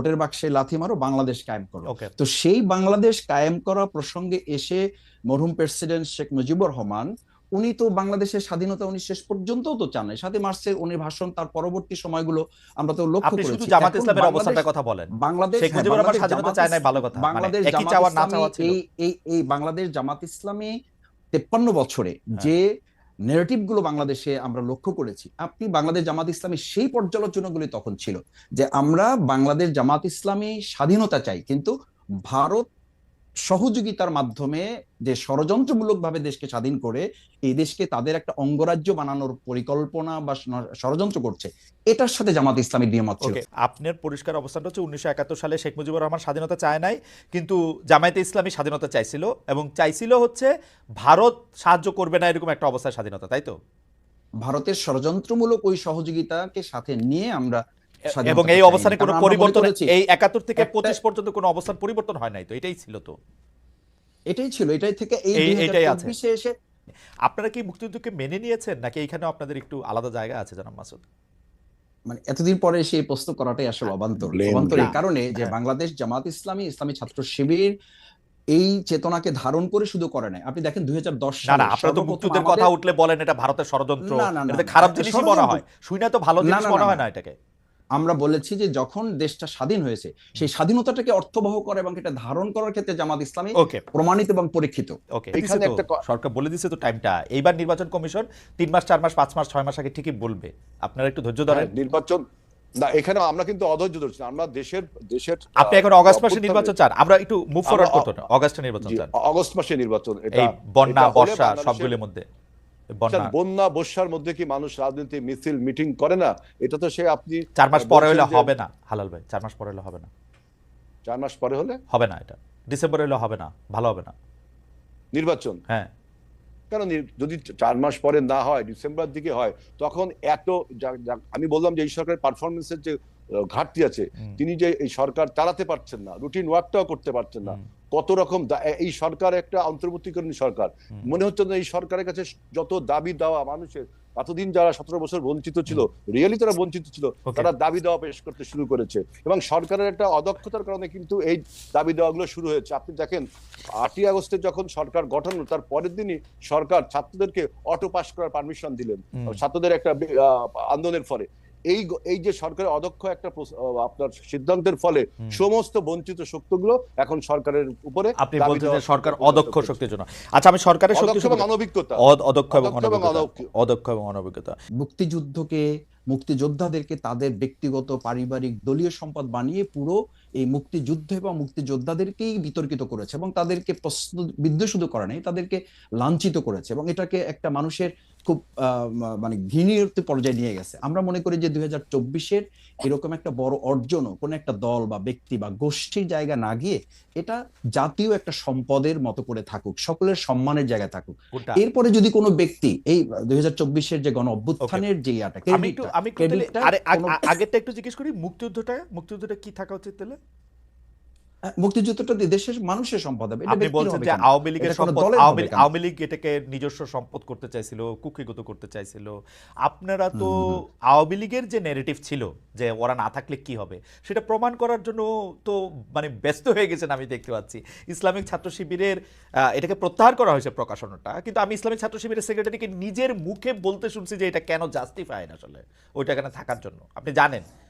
ভোটের বাক্সে লাথি মারো বাংলাদেশ কায়েম করো। তো সেই বাংলাদেশ কায়েম করা প্রসঙ্গে এসে মরহুম প্রেসিডেন্ট শেখ মুজিবুর রহমান উনি তো বাংলাদেশের স্বাধীনতা উনি শেষ পর্যন্ত তো চান নাই। সাথে মার্চের উনি ভাষণ তার পরবর্তী সময়গুলো আমরা তো লক্ষ্য আপনি শুধু জামাত ইসলামের অবস্থানটার কথা বলেন। বাংলাদেশ শেখ মুজিবুর রহমান স্বাধীনতা জামাত চায় নাই ভালো কথা। মানে বাংলাদেশ জামাত না ইসলামী চাওয়া ছিল। এই এই এই বাংলাদেশ জামাত ইসলামী তেপ্পান্ন বছরে হ্যাঁ। যে নেগেটিভগুলো বাংলাদেশে আমরা লক্ষ্য করেছি। আপনি বাংলাদেশ জামাত ইসলামী সেই পর্যালোচনাগুলি তখন ছিল যে আমরা বাংলাদেশ জামাত ইসলামী স্বাধীনতা চাই, কিন্তু ভারত সহযোগিতার মাধ্যমে যে ষড়যন্ত্রমূলকভাবে দেশকে স্বাধীন করে এই দেশকে তাদের একটা অঙ্গরাজ্য বানানোর পরিকল্পনা বা ষড়যন্ত্র করছে এটার সাথে জামাত ইসলামী দ্বিমত ছিল। আপনার পরিষ্কার অবস্থানটা হচ্ছে উনিশশো একাত্তর সালে শেখ মুজিবুর রহমান স্বাধীনতা চায় নাই কিন্তু জামায়াতে ইসলামী স্বাধীনতা চাইছিল এবং চাইছিল হচ্ছে ভারত সাহায্য করবে না এরকম একটা অবস্থায় স্বাধীনতা তাই তো? ভারতের ষড়যন্ত্রমূলক ওই সহযোগিতাকে সাথে নিয়ে আমরা এবং এই অবস্থানে কোনো পরিবর্তন এই একাত্তর থেকে পঁচিশ পর্যন্ত কোনো অবস্থান পরিবর্তন হয় নাই তো এটাই ছিল তো। এটাই ছিল এটাই থেকে এই এটাই আছে। 2024 এ এসে আপনারা কি মুক্তিযুদ্ধকে মেনে নিয়েছেন নাকি এইখানে আপনাদের একটু আলাদা জায়গা আছে জানাব মাসুদ? মানে এতদিন পরে এসে এই প্রশ্ন করাটাই আসলে অবান্তর। অবান্তর এই কারণে যে হ্যাঁ। বাংলাদেশ জামাত ইসলামী ইসলামী ছাত্র শিবির এই চেতনাকে ধারণ করে শুধু করে নাই। আপনি দেখেন দুই হাজার দশ সালে আপনারা তো মুক্তিযুদ্ধের কথা উঠলে বলেন এটা ভারতের ষড়যন্ত্র। খারাপ জিনিসই মনে হয়। শুনে তো ভালো জিনিস মনে হয়। না এটাকে। আমরা বলেছি যে যখন দেশটা স্বাধীন হয়েছে সেই স্বাধীনতাটাকে অর্থবহ করে এবং এটা ধারণ করার ক্ষেত্রে জামাত ইসলামী প্রমাণিত এবং পরীক্ষিত। এখানে একটা সরকার বলে দিছে তো টাইমটা এইবার নির্বাচন কমিশন তিন মাস চার মাস পাঁচ মাস ছয় মাস আগে ঠিকই বলবে। আপনারা একটু ধৈর্য ধরেন। হ্যাঁ, নির্বাচন না এখানে আমরা কিন্তু অধৈর্য ধরছি আমরা দেশের দেশের আপনি এখন অগাস্ট মাসে নির্বাচন চান। আমরা একটু মুভ ফরওয়ার্ড করতে না নির্বাচন চান। অগস্ট মাসে নির্বাচন এটা বন্যা বর্ষা সবগুলোর মধ্যে। বন্যা। বর্ষার মধ্যে কি মানুষ রাজনীতি মিছিল মিটিং করে না? এটা তো সে আপনি চার মাস পরে হলে হবে না হালাল ভাই চার মাস পরে হলে হবে না। চার মাস পরে হলে? হবে না এটা। ডিসেম্বরে হলে হবে না ভালো হবে না। নির্বাচন? হ্যাঁ। কারণ যদি চার মাস পরে না হয় ডিসেম্বর দিকে হয় তখন এত আমি বললাম যে এই সরকারের পারফরমেন্সের যে ঘাটতি আছে। তিনি যে এই সরকার চালাতে পারছেন না রুটিন ওয়ার্কটাও করতে পারছেন না কত রকম এই সরকার একটা অন্তর্বর্তীকরণ সরকার। মনে হচ্ছে না এই সরকারের কাছে যত দাবি দেওয়া মানুষের এতদিন যারা সতেরো বছর বঞ্চিত ছিল রিয়েলি তারা বঞ্চিত ছিল তারা দাবি দেওয়া পেশ করতে শুরু করেছে। এবং সরকারের একটা অদক্ষতার কারণে কিন্তু এই দাবি দেওয়াগুলো শুরু হয়েছে। আপনি দেখেন আটই আগস্টে যখন সরকার গঠন হলো, তার পরের দিনই সরকার ছাত্রদেরকে অটো পাস করার পারমিশন দিলেন। ছাত্রদের একটা আন্দোলনের ফলে এই এই যে সরকারের অদক্ষ একটা আপনার সিদ্ধান্তের ফলে সমস্ত বঞ্চিত শক্তিগুলো এখন সরকারের উপরে আপনি বলছেন সরকার অদক্ষ শক্তির জন্য। আচ্ছা আমি সরকারের শক্তি অদক্ষ এবং অনভিজ্ঞতা। অদ- অদক্ষ এবং অনভিজ্ঞতা। অদক্ষ এবং অনভিজ্ঞতা। মুক্তিযুদ্ধকে মুক্তিযোদ্ধাদেরকে তাদের ব্যক্তিগত পারিবারিক দলীয় সম্পদ বানিয়ে পুরো এই মুক্তিযুদ্ধ এবং মুক্তিযোদ্ধাদেরকেই বিতর্কিত করেছে এবং তাদেরকে প্রশ্ন বিদ্ধ শুধু করে নাই তাদেরকে লাঞ্ছিত করেছে এবং এটাকে একটা মানুষের খুব মানে ঘৃণীয় পর্যায়ে নিয়ে গেছে। আমরা মনে করি যে দুই হাজার চব্বিশের এরকম একটা বড় অর্জনও কোনো একটা দল বা ব্যক্তি বা গোষ্ঠীর জায়গা না গিয়ে এটা জাতীয় একটা সম্পদের মতো করে থাকুক সকলের সম্মানের জায়গায় থাকুক। এরপরে যদি কোনো ব্যক্তি এই দুই হাজার চব্বিশের যে গণ অভ্যুত্থানের যে ইয়াটা আমি আগে আগেরটা একটু জিজ্ঞেস করি মুক্তিযুদ্ধটা মুক্তিযুদ্ধটা কি থাকা উচিত তাহলে? মুক্তিযুদ্ধটা দেশের মানুষের সম্পদ হবে আপনি বলছেন যে আওয়ামী লীগের সম্পদ আওয়ামী লীগ এটাকে নিজস্ব সম্পদ করতে চাইছিল কুক্ষিগত করতে চাইছিল। আপনারা তো আওয়ামী লীগের যে নেগেটিভ ছিল যে ওরা না থাকলে কি হবে সেটা প্রমাণ করার জন্য তো মানে ব্যস্ত হয়ে গেছেন আমি দেখতে পাচ্ছি। ইসলামিক ছাত্র শিবিরের এটাকে প্রত্যাহার করা হয়েছে প্রকাশনাটা কিন্তু আমি ইসলামিক ছাত্র শিবিরের সেক্রেটারিকে নিজের মুখে বলতে শুনছি যে এটা কেন জাস্টিফাই আসলে ওইটা এখানে থাকার জন্য। আপনি জানেন?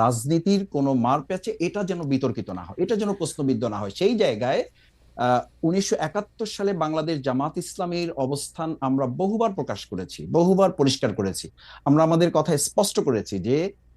রাজনীতির কোনো মার প্যাচে এটা যেন বিতর্কিত না হয়, এটা যেন প্রশ্নবিদ্ধ না হয়। সেই জায়গায় উনিশশো একাত্তর সালে বাংলাদেশ জামাত ইসলামের অবস্থান আমরা বহুবার প্রকাশ করেছি, বহুবার পরিষ্কার করেছি। আমরা আমাদের কথা স্পষ্ট করেছি যে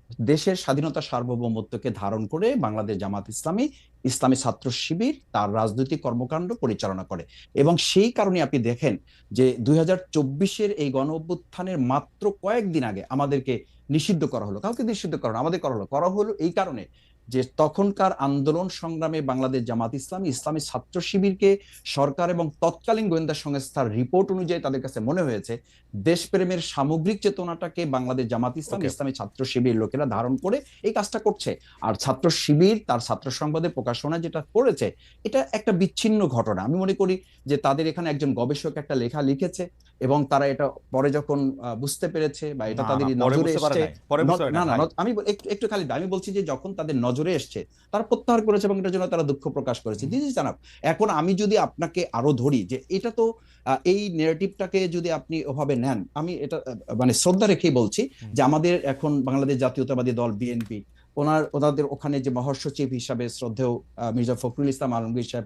দেশের স্বাধীনতা সার্বভৌমত্বকে ধারণ করে বাংলাদেশ জামাত ইসলামী ইসলামী ছাত্র শিবির তার রাজনৈতিক কর্মকাণ্ড পরিচালনা করে। এবং সেই কারণে আপনি দেখেন যে দুই চব্বিশের এই গণ অভ্যুত্থানের মাত্র কয়েকদিন আগে আমাদেরকে নিষিদ্ধ করা হলো। কাউকে নিষিদ্ধ করা হলো আমাদের করা হলো। করা হলো এই কারণে যে তখনকার আন্দোলন সংগ্রামে বাংলাদেশ জামাত ইসলামী ইসলামী ছাত্র শিবিরকে সরকার এবং তৎকালীন গোয়েন্দা সংস্থার রিপোর্ট অনুযায়ী তাদের কাছে মনে হয়েছে দেশপ্রেমের সামগ্রিক চেতনাটাকে বাংলাদেশ জামাত ইসলাম ইসলামী ছাত্র শিবির লোকেরা ধারণ করে এই কাজটা করছে। আর ছাত্র শিবির তার ছাত্র সংবাদে প্রকাশনা যেটা করেছে এটা একটা বিচ্ছিন্ন ঘটনা। আমি মনে করি যে তাদের এখানে একজন গবেষক একটা লেখা লিখেছে এবং তারা এটা পরে যখন বুঝতে পেরেছে বা এটা তাদের না, নজরে এসছে না না আমি একটু একটু খালি আমি বলছি যে যখন তাদের নজরে এসছে তারা প্রত্যাহার করেছে এবং এটার জন্য তারা দুঃখ প্রকাশ করেছে। জি জি জানাব এখন আমি যদি আপনাকে আরও ধরি যে এটা তো এই নেগেটিভটাকে যদি আপনি ওভাবে নেন। আমি এটা মানে শ্রদ্ধা রেখেই বলছি যে আমাদের এখন বাংলাদেশ জাতীয়তাবাদী দল বিএনপি ওনার ওনাদের ওখানে যে মহাসচিব হিসাবে শ্রদ্ধেয় মির্জা ফখরুল ইসলাম আলমগীর সাহেব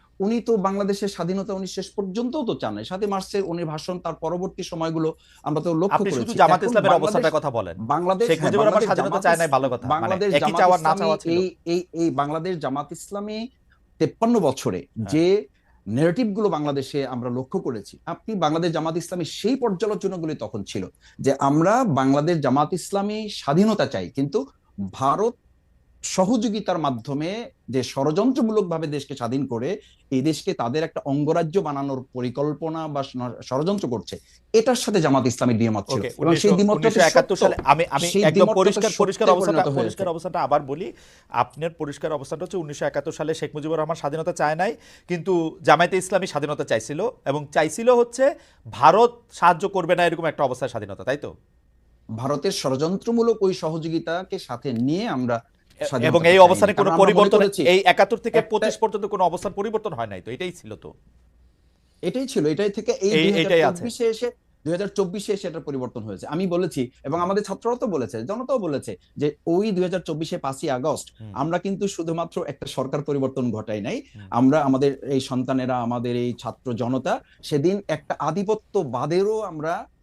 উনি তো বাংলাদেশের স্বাধীনতা উনি শেষ পর্যন্ত তো চান নাই। সাথে মার্চের উনি ভাষণ তার পরবর্তী সময়গুলো আমরা তো লক্ষ্য আপনি শুধু জামাত ইসলামের অবস্থাটার কথা বলেন। বাংলাদেশ শেখ মুজিবুর রহমান স্বাধীনতা চায় নাই ভালো কথা। মানে বাংলাদেশ একই চাওয়ার না চাওয়া ছিল এই এই এই বাংলাদেশ জামাত ইসলামী তেপ্পান্ন বছরে হ্যাঁ। যে নেগেটিভগুলো বাংলাদেশে আমরা লক্ষ্য করেছি আপনি বাংলাদেশ জামাত ইসলামী সেই পর্যালোচনাগুলি তখন ছিল যে আমরা বাংলাদেশ জামাত ইসলামী স্বাধীনতা চাই কিন্তু ভারত সহযোগিতার মাধ্যমে যে ষড়যন্ত্রমূলক ভাবে দেশকে স্বাধীন করে এই দেশকে তাদের একটা অঙ্গরাজ্য বানানোর পরিকল্পনা বা ষড়যন্ত্র করছে এটার সাথে জামাত ইসলামী দ্বিমত ছিল। এবং সেই দ্বিমতটা তো একাত্তর সত্য। সালে আমি আমি একদম পরিষ্কার পরিষ্কার অবস্থাটা পরিষ্কার অবস্থাটা আবার বলি। আপনার পরিষ্কার অবস্থাটা হচ্ছে উনিশশো একাত্তর সালে শেখ মুজিবুর রহমান স্বাধীনতা চায় নাই কিন্তু জামায়াতে ইসলামী স্বাধীনতা চাইছিল এবং চাইছিল হচ্ছে ভারত সাহায্য করবে না এরকম একটা অবস্থায় স্বাধীনতা তাই তো? ভারতের ষড়যন্ত্রমূলক ওই সহযোগিতাকে সাথে নিয়ে আমরা এবং এই অবস্থানে কোনো পরিবর্তন এই একাত্তর থেকে পঁচিশ পর্যন্ত কোনো অবস্থান পরিবর্তন হয় নাই তো এটাই ছিল তো। এটাই ছিল এটাই থেকে এই এই- দুই এটাই হাজার আছে। চব্বিশে এসে দুই হাজার চব্বিশে এসে এটা পরিবর্তন হয়েছে। আমি বলেছি এবং আমাদের ছাত্ররা তো বলেছে জনতাও বলেছে যে ওই দুই হাজার চব্বিশে পাঁচই আগস্ট আমরা কিন্তু শুধুমাত্র একটা সরকার পরিবর্তন ঘটাই নাই। আমরা আমাদের এই সন্তানেরা আমাদের এই ছাত্র জনতা সেদিন একটা আধিপত্যবাদেরও আমরা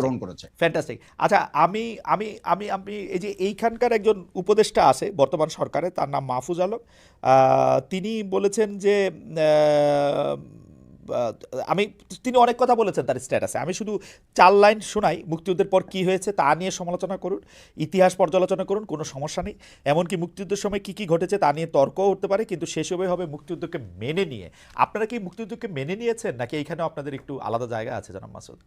গ্রহণ করেছে। ফ্যান্টাস্টিক আচ্ছা আমি আমি আমি আমি এই যে এইখানকার একজন উপদেষ্টা আছে বর্তমান সরকারে তার নাম মাহফুজ আলম তিনি বলেছেন যে আমি তিনি অনেক কথা বলেছেন তার স্ট্যাটাসে। আমি শুধু চার লাইন শোনাই মুক্তিযুদ্ধের পর কি হয়েছে তা নিয়ে সমালোচনা করুন ইতিহাস পর্যালোচনা করুন কোনো সমস্যা নেই। এমনকি মুক্তিযুদ্ধের সময় কি কি ঘটেছে তা নিয়ে তর্কও উঠতে পারে কিন্তু শেষবে হবে মুক্তিযুদ্ধকে মেনে নিয়ে। আপনারা কি মুক্তিযুদ্ধকে মেনে নিয়েছেন নাকি এইখানেও আপনাদের একটু আলাদা জায়গা আছে জনাব মাসুদ?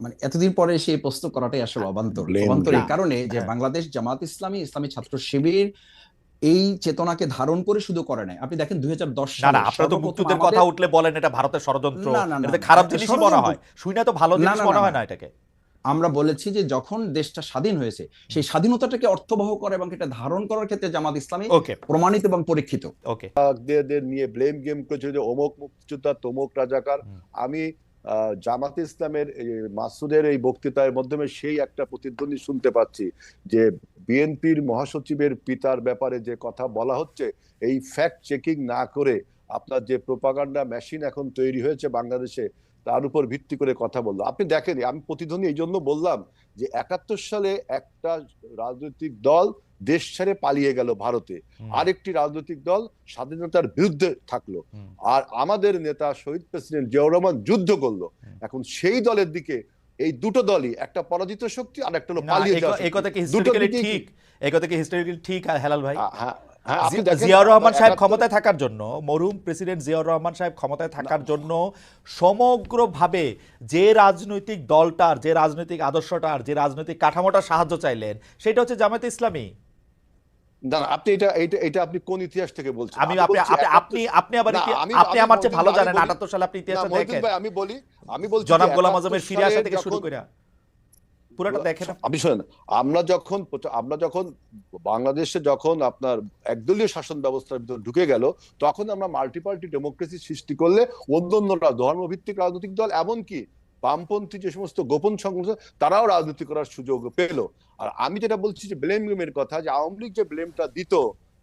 মানে এতদিন পরে সেই প্রশ্ন করাটাই আসলে অবান্তর। অবান্তর এই কারণে যে হ্যাঁ। বাংলাদেশ জামাত ইসলামী ইসলামী ছাত্র শিবির এই চেতনাকে ধারণ করে শুধু করে নাই। আপনি দেখেন দুই সালে না আপনারা তো মুক্তিযুদ্ধের কথা উঠলে বলেন এটা ভারতের ষড়যন্ত্র এটা খারাপ জিনিসই মনে হয়। শুনে তো ভালো জিনিস মনে হয় না। এটাকে। আমরা বলেছি যে যখন দেশটা স্বাধীন হয়েছে সেই স্বাধীনতাটাকে অর্থবহ করে এবং এটা ধারণ করার ক্ষেত্রে জামাত ইসলামী ওকে প্রমাণিত এবং পরীক্ষিত। ওকে নিয়ে ব্লেম গেম করেছে যে অমুক মুক্তিযোদ্ধা তমুক রাজাকার। আমি জামাত ইসলামের মাসুদের এই বক্তৃতার মাধ্যমে সেই একটা প্রতিদ্বন্দ্বী শুনতে পাচ্ছি যে বিএনপির মহাসচিবের পিতার ব্যাপারে যে কথা বলা হচ্ছে, এই ফ্যাক্ট চেকিং না করে আপনার যে প্রোপাগান্ডা মেশিন এখন তৈরি হয়েছে বাংলাদেশে, তার উপর ভিত্তি করে কথা বলল। আপনি দেখেন, আমি প্রতিদ্বন্দ্বী এই জন্য বললাম যে একাত্তর সালে একটা রাজনৈতিক দল দেশ ছেড়ে পালিয়ে গেল ভারতে। আরেকটি রাজনৈতিক দল স্বাধীনতার বিরুদ্ধে থাকল। আর আমাদের নেতা শহীদ প্রেসিডেন্ট জিয়াউর রহমান যুদ্ধ করল। এখন সেই দলের দিকে এই দুটো দলই একটা পরাজিত শক্তি আর একটা হলো পালিয়ে যাওয়া এই কথা কি হিস্টোরিক্যালি ঠিক? এই কথা কি হিস্টোরিক্যালি ঠিক আর হেলাল ভাই? হ্যাঁ, হ্যাঁ, জিয়াউর রহমান সাহেব ক্ষমতায় থাকার জন্য মরহুম প্রেসিডেন্ট জিয়াউর রহমান সাহেব ক্ষমতায় থাকার জন্য সমগ্রভাবে যে রাজনৈতিক দলটার যে রাজনৈতিক আদর্শটার যে রাজনৈতিক কাঠামোটার সাহায্য চাইলেন সেটা হচ্ছে জামায়াতে ইসলামী। না না, আপনি এটা এটা এটা আপনি কোন ইতিহাস থেকে বলছেন? আমি আমি আপনি আপনি আপনি আপনি আবার না, ইতি- আমি- আপনি আমার চেয়ে ভালো জানেন বলি- আটাত্তর সালে আপনি ইতিহাসটা দেখেন। আমি বলি আমি বলছি জনাব গোলাম আজমের ফিরে আসা থেকে শুরু করে পুরোটা দেখেন আপনি। শোনেন আমরা যখন আমরা যখন বাংলাদেশে যখন আপনার একদলীয় শাসন ব্যবস্থার ভিতর ঢুকে গেল তখন আমরা মাল্টিপার্টি ডেমোক্রেসি সৃষ্টি করলে অন্য অন্যরা ধর্মভিত্তিক রাজনৈতিক দল এমনকি বামপন্থী যে সমস্ত গোপন সংগঠন তারাও রাজনীতি করার সুযোগ পেল আর আমি যেটা বলছি যে ব্লেম গেমের কথা যে আওয়ামী লীগ যে ব্লেমটা দিত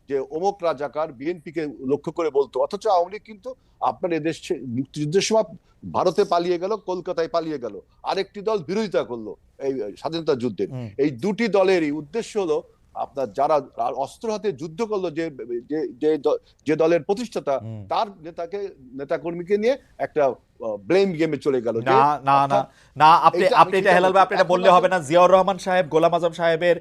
যে অমুক রাজাকার বিএনপি কে লক্ষ্য করে বলতো অথচ আওয়ামী লীগ কিন্তু আপনার এদেশ মুক্তিযুদ্ধের সময় ভারতে পালিয়ে গেল কলকাতায় পালিয়ে গেল। আরেকটি দল বিরোধিতা করল এই স্বাধীনতা যুদ্ধের হুম। এই দুটি দলেরই উদ্দেশ্য হলো আপনার যারা অস্ত্র হাতে যুদ্ধ করল যে যে- যে দলের প্রতিষ্ঠাতা তার নেতাকে নেতাকর্মীকে নিয়ে একটা ব্লেম গেমে চলে গেল না না না না আপনি আপনি এটা হেলাল ভাই আপনি এটা বললে হবে না জিয়াউর রহমান সাহেব গোলাম আজম সাহেবের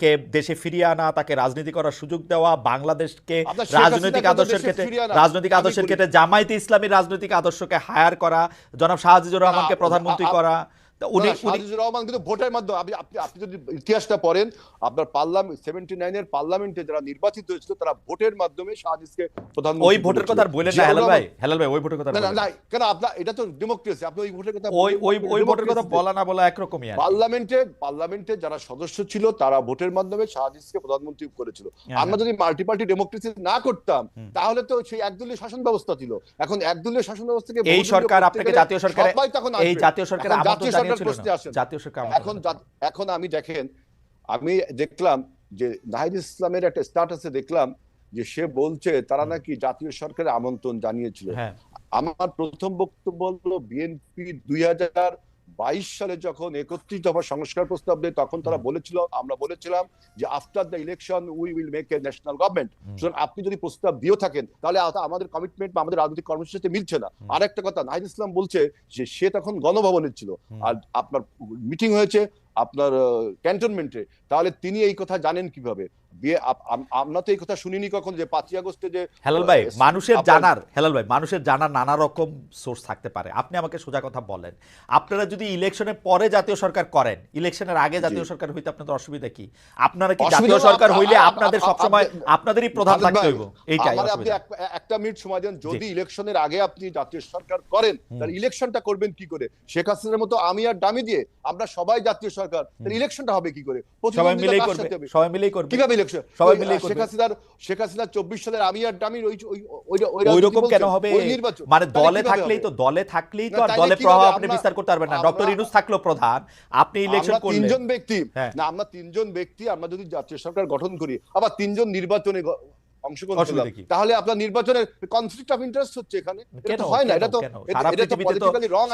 কে দেশে ফিরিয়ে আনা তাকে রাজনীতি করার সুযোগ দেওয়া বাংলাদেশকে রাজনৈতিক আদর্শের ক্ষেত্রে রাজনৈতিক আদর্শের ক্ষেত্রে জামায়াতে ইসলামী রাজনৈতিক আদর্শকে হায়ার করা জনাব শাহজিজুর রহমানকে প্রধানমন্ত্রী করা তা উনি না, উনি শাহজিজুর রহমান কিন্তু ভোটের মাধ্যমে আপনি আপনি আপনি যদি ইতিহাসটা পড়েন আপনার পার্লামেন্ট সেভেন্টি নাইনের পার্লামেন্টে যারা নির্বাচিত হয়েছিল তারা ভোটের মাধ্যমে শাহজিজকে প্রধানমন্ত্রী ওই ভোটের কথা আর করেছিল। না হেলাল ভাই হেলাল ভাই ওই ভোটের কথা না না বললেন না। না কেন আপনার এটা তো ডেমোক্রেসি আপনি ওই ভোটের কথা ওই ওই ওই ভোটের কথা বলা না বলা একরকমই পার্লামেন্টে পার্লামেন্টে যারা সদস্য ছিল তারা ভোটের মাধ্যমে শাহজিজকে প্রধানমন্ত্রী করেছিল। হ্যাঁ, আমরা যদি মাল্টি পার্টি ডেমোক্রেসি না করতাম তাহলে তো সেই একদলীয় শাসন ব্যবস্থা ছিল। এখন একদলীয় শাসন ব্যবস্থাকে এই সরকার আপনাকে জাতীয় সরকার এই জাতীয় জাতীয় জানিয়েছিল প্রশ্নে আসেন। জাতীয় সরকার এখন এখন আমি দেখেন আমি দেখলাম যে নাহিদ ইসলামের একটা স্ট্যাটাসে দেখলাম যে সে বলছে তারা নাকি জাতীয় সরকারের আমন্ত্রণ জানিয়েছিল। হ্যাঁ। আমার প্রথম বক্তব্য হলো বিএনপি দুই হাজার বাইশ সালে যখন একত্রিশ দফা সংস্কার প্রস্তাব দেয় তখন তারা বলেছিল আমরা বলেছিলাম যে after the election we will make a national government সুতরাং আপনি যদি প্রস্তাব দিয়েও থাকেন তাহলে আমাদের কমিটমেন্ট বা আমাদের রাজনৈতিক কর্মসূচির সাথে মিলছে না। আর একটা কথা নাহিদ ইসলাম বলছে যে সে তখন গণভবনে ছিল। আর আপনার মিটিং হয়েছে আপনার ক্যান্টনমেন্টে তাহলে তিনি এই কথা জানেন কীভাবে? বিয়ে আমরা তো এই কথা শুনিনি কখন যে পাঁচই আগস্টে যে হেলাল ভাই মানুষের জানার হেলাল ভাই মানুষের জানার নানা রকম সোর্স থাকতে পারে। আপনি আমাকে সোজা কথা বলেন। আপনারা যদি ইলেকশনের পরে জাতীয় সরকার করেন ইলেকশনের আগে জাতীয় সরকার হইতে আপনাদের অসুবিধা কি? আপনারা কি জাতীয় সরকার হইলে আপনাদের আপ- সবসময় আপনাদেরই প্রধান থাকতে হইব। এইটাই আপনি একটা মিনিট সময় দেন। যদি ইলেকশনের আগে আপনি জাতীয় সরকার করেন। তাহলে ইলেকশনটা করবেন কি করে? শেখ হাসিনার মতো আমি আর ডামি দিয়ে আমরা সবাই জাতীয় সরকার তাহলে ইলেকশনটা হবে কি করে? সবাই মিলেই করবে সবাই মিলেই করবে। কীভাবে সবাই মিলেই শেখ। হাসিনার শেখ হাসিনা চব্বিশ সালের আমি আর ডামির ওই ওই রকম কেন হবে? মানে দলে থাকলেই তো দলে থাকলেই তো আর দলে প্রভাব আপনি বিস্তার করতে পারবেন না। ডক্টর ইনুস থাকল প্রধান আপনি ইলেকশন করলেন। তিনজন ব্যক্তি। হ্যাঁ। না আমরা তিনজন ব্যক্তি আমরা যদি জাতীয় সরকার গঠন করি আবার তিনজন নির্বাচনে অংশগ্রহণ করলাম তাহলে আপনার নির্বাচনের কনফ্লিক্ট অফ ইন্টারেস্ট হচ্ছে এখানে। এটা হয় না এটা তো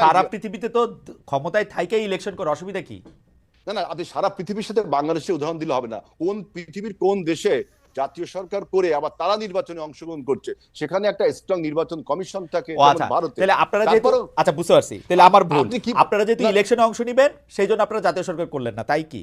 সারা তো। পৃথিবীতে তো ক্ষমতায় থাইকেই ইলেকশন করে অসুবিধা কি? না না আপনি সারা পৃথিবীর সাথে বাংলাদেশের উদাহরণ দিলে হবে না। কোন পৃথিবীর কোন দেশে জাতীয় সরকার করে আবার তারা নির্বাচনে অংশগ্রহণ করছে সেখানে একটা স্ট্রং নির্বাচন কমিশন থাকে আচ্ছা ভারতে। তাহলে আপনারা যেহেতু আচ্ছা বুঝতে পারছি। তাহলে আমার ভুল। কি- আপনারা যেহেতু ইলেকশনে অংশ নেবেন সেই জন্য আপনারা জাতীয় সরকার করলেন না তাই কি?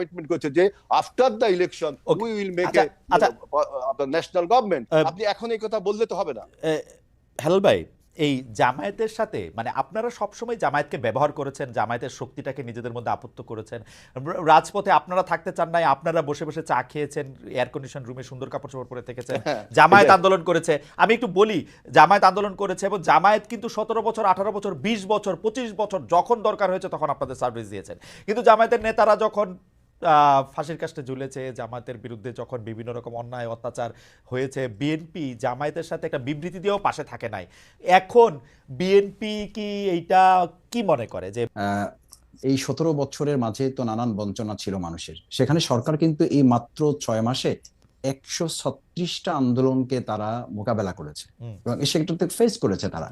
কমিটমেন্ট করেছে যে after the election we will make. আপনার ন্যাশনাল গভর্নমেন্ট আপনি এখন এই কথা বললে তো হবে না। হেলাল ভাই এই জামায়াতের সাথে মানে আপনারা সবসময় জামায়াতকে ব্যবহার করেছেন জামায়াতের শক্তিটাকে নিজেদের মধ্যে আপত্ত করেছেন। রাজপথে আপনারা থাকতে চান নাই আপনারা বসে বসে চা খেয়েছেন এয়ার কন্ডিশন রুমে সুন্দর কাপড় চোপড় পরে থেকেছেন হ্যাঁ, জামায়াত আন্দোলন করেছে। আমি একটু বলি জামায়াত আন্দোলন করেছে এবং জামায়াত কিন্তু সতেরো বছর আঠারো বছর বিশ বছর পঁচিশ বছর যখন দরকার হয়েছে তখন আপনাদের সার্ভিস দিয়েছেন। কিন্তু জামায়াতের নেতারা যখন ফাঁসির কাস্টে ঝুলেছে জামায়াতের বিরুদ্ধে যখন বিভিন্ন রকম অন্যায় অত্যাচার হয়েছে বিএনপি জামায়াতের সাথে একটা বিবৃতি দিয়েও পাশে থাকে নাই। এখন বিএনপি কি এইটা কি মনে করে যে এই সতেরো বছরের মাঝে তো নানান বঞ্চনা ছিল মানুষের। সেখানে সরকার কিন্তু এই মাত্র ছয় মাসে একশো ছত্রিশটা আন্দোলনকে তারা মোকাবেলা করেছে। এবং সেটাতে ফেস করেছে তারা।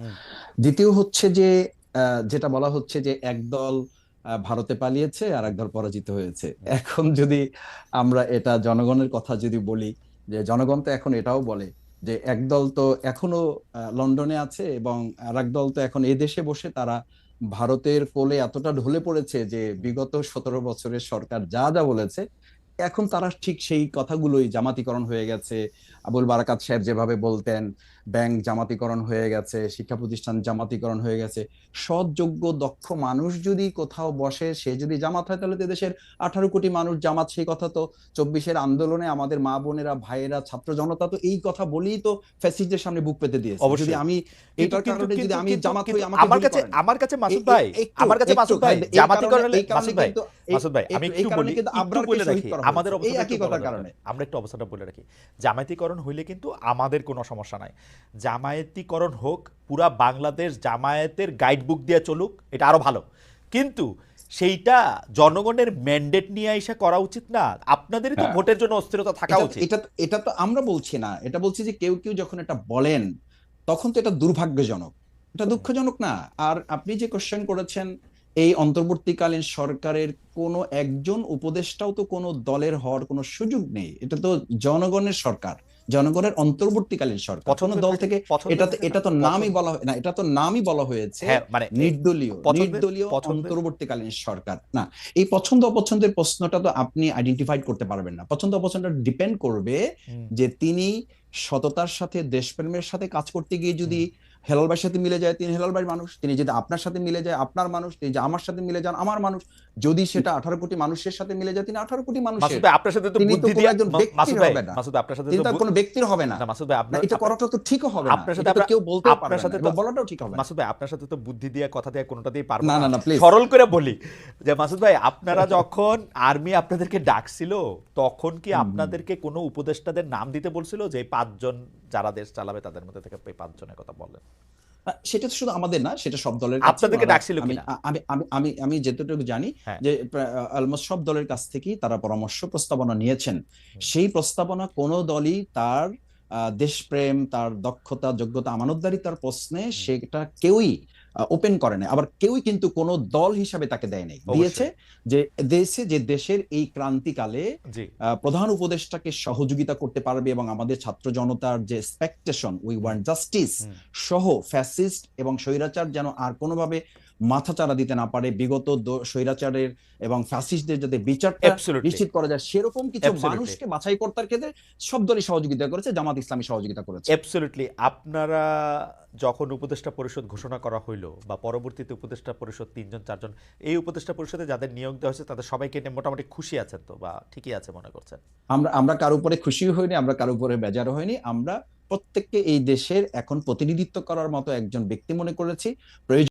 দ্বিতীয় হচ্ছে যে আহ, যেটা বলা হচ্ছে যে একদল আহ, ভারতে পালিয়েছে আর একদল পরাজিত হয়েছে। এখন যদি আমরা এটা জনগণের কথা যদি বলি যে জনগণ তো এখন এটাও বলে যে একদল তো এখনও লন্ডনে আছে এবং আর একদল তো এখন এই দেশে বসে তারা ভারতের কোলে এতটা ঢলে পড়েছে যে বিগত সতেরো বছরের সরকার যা যা বলেছে এখন তারা ঠিক সেই কথাগুলোই জামাতিকরণ হয়ে গেছে। আবুল বারাকাত সাহেব যেভাবে বলতেন ব্যাংক জামাতিকরণ হয়ে গেছে শিক্ষা প্রতিষ্ঠান জামাতিকরণ হয়ে গেছে। সৎ যোগ্য দক্ষ মানুষ যদি কোথাও বসে সে যদি জামাত হয় তাহলে দেশের আঠারো কোটি মানুষ জামাত সেই কথা তো চব্বিশের আন্দোলনে আমাদের মা বোনেরা ভাইয়েরা ছাত্র জনতা তো এই কথা বলেই তো ফ্যাসিস্টদের সামনে বুক পেতে দিয়েছে। অবশ্যই। যদি আমি এটার কারণে যদি আমি জামাত হই আমার কাছে আমার কাছে মাসুদ ভাই আমার কাছে মাসুদ ভাই জামাতিকরণ কারণে মাসুদ ভাই কিন্তু মাসুদ ভাই আমি একটু বলি কিন্তু একটু বলে রাখি আমাদের অবস্থাটা একই কথার কারণে। আমরা একটু অবস্থাটা বলে রাখি। জামায়াতিকরণ হইলে কিন্তু আমাদের কোনো সমস্যা নাই। জামায়াতিকরণ হোক পুরা বাংলাদেশ জামায়াতের গাইড বুক দিয়ে চলুক এটা আরও ভালো। কিন্তু সেইটা জনগণের ম্যান্ডেট নিয়ে এসে করা উচিত না। আপনাদেরই তো হ্যাঁ। ভোটের জন্য অস্থিরতা থাকা উচিত। এটা এটা তো আমরা বলছি না। এটা বলছি যে কেউ কেউ যখন এটা বলেন তখন তো এটা দুর্ভাগ্যজনক। এটা দুঃখজনক না। আর আপনি যে কোশ্চেন করেছেন এই অন্তর্বর্তীকালীন সরকারের কোনো একজন উপদেষ্টাও তো কোনো দলের হওয়ার কোনো সুযোগ নেই। এটা তো জনগণের সরকার। জনগণের অন্তর্বর্তীকালীন সরকার। কোনো দল থেকে এটা এটা তো নামই বলা না এটা তো নামই বলা হয়েছে হ্যাঁ মানে নির্দলীয়। নির্দলীয় অন্তর্বর্তীকালীন সরকার। না এই পছন্দ অপছন্দের প্রশ্নটা তো আপনি আইডেন্টিফাইড করতে পারবেন না। পছন্দ অপছন্দটা ডিপেন্ড করবে যে তিনি সততার সাথে দেশপ্রেমের সাথে কাজ করতে গিয়ে যদি হেলাল ভাইয়ের সাথে মিলে যায় তিনি হেলাল ভাইয়ের মানুষ তিনি যদি আপনার সাথে মিলে যায় আপনার মানুষ তিনি যে আমার সাথে মিলে যান আমার মানুষ যদি সেটা আঠারো কোটি মানুষের সাথে মিলে যায় তিনি আঠারো কোটি আপনার সাথে তিনি তো একজন ব্যক্তির হবে না। আপনার সাথে তিনি তো তার বু- কোনো ব্যক্তির হবে না। না মাসুদ ভাই আপনার এটা করাটা তো ঠিকও হবে না। আপনার সাথে এটা তো আপনার- কেউ বলতে আপনার সাথে না। তো- এবং বলাটাও ঠিক হবে মাসুদ ভাই আপনার সাথে তো বুদ্ধি দিয়ে কথা দিয়ে কোনোটা দিয়ে পারব না না। না না সরল করে বলি যে মাসুদ ভাই আপনারা যখন আর্মি আপনাদেরকে ডাকছিল তখন কি আপনাদেরকে কোনো উপদেষ্টাদের নাম দিতে বলছিল যে পাঁচজন যারা দেশ চালাবে তাদের মধ্যে থেকে পাঁচজনের কথা বলেন? সেটা শুধু আমাদের না সেটা সব দলের আপনাদেরকে ডাকছিল আমি কিনা? আমি আমি যেতটুকু জানি হ্যাঁ। যে অলমোস্ট সব দলের কাছ থেকেই তারা পরামর্শ প্রস্তাবনা নিয়েছেন সেই প্রস্তাবনা কোনো দলই তার আহ, দেশপ্রেম তার দক্ষতা যোগ্যতা আমানতদারিতার প্রশ্নে সেটা কেউই ওপেন করে নাই। আবার কেউই কিন্তু কোনো দল হিসাবে তাকে দেয় নাই। দিয়েছে যে দেশে যে দেশের এই ক্রান্তিকালে প্রধান উপদেষ্টাকে সহযোগিতা করতে পারবে এবং আমাদের ছাত্র জনতার যে এক্সপেকটেশন উই ওয়ান্ট জাস্টিস সহ ফ্যাসিস্ট এবং স্বৈরাচার যেন আর কোনোভাবে মাথাচাড়া দিতে না পারে বিগত স্বৈরাচারের এবং ফ্যাসিস্টদের যাতে বিচারটা নিশ্চিত করা যায় সেরকম কিছু মানুষকে বাছাই কর্তার ক্ষেত্রে সব দলই সহযোগিতা করেছে জামাত ইসলামী সহযোগিতা করেছে। অ্যাবসলিউটলি আপনারা যখন উপদেষ্টা পরিষদ ঘোষণা করা হইল বা পরবর্তীতে উপদেষ্টা পরিষদ তিনজন চারজন এই উপদেষ্টা পরিষদে যাদের নিয়োগ দেওয়া হয়েছে তাদের সবাইকে নিয়ে মোটামুটি খুশি আছেন তো বা ঠিকই আছে মনে করছেন? আমরা আমরা কারও উপরে খুশি হইনি আমরা কারও উপরে বেজারও হইনি আমরা প্রত্যেককে এই দেশের এখন প্রতিনিধিত্ব করার মতো একজন ব্যক্তি মনে করেছি। প্রয়োজন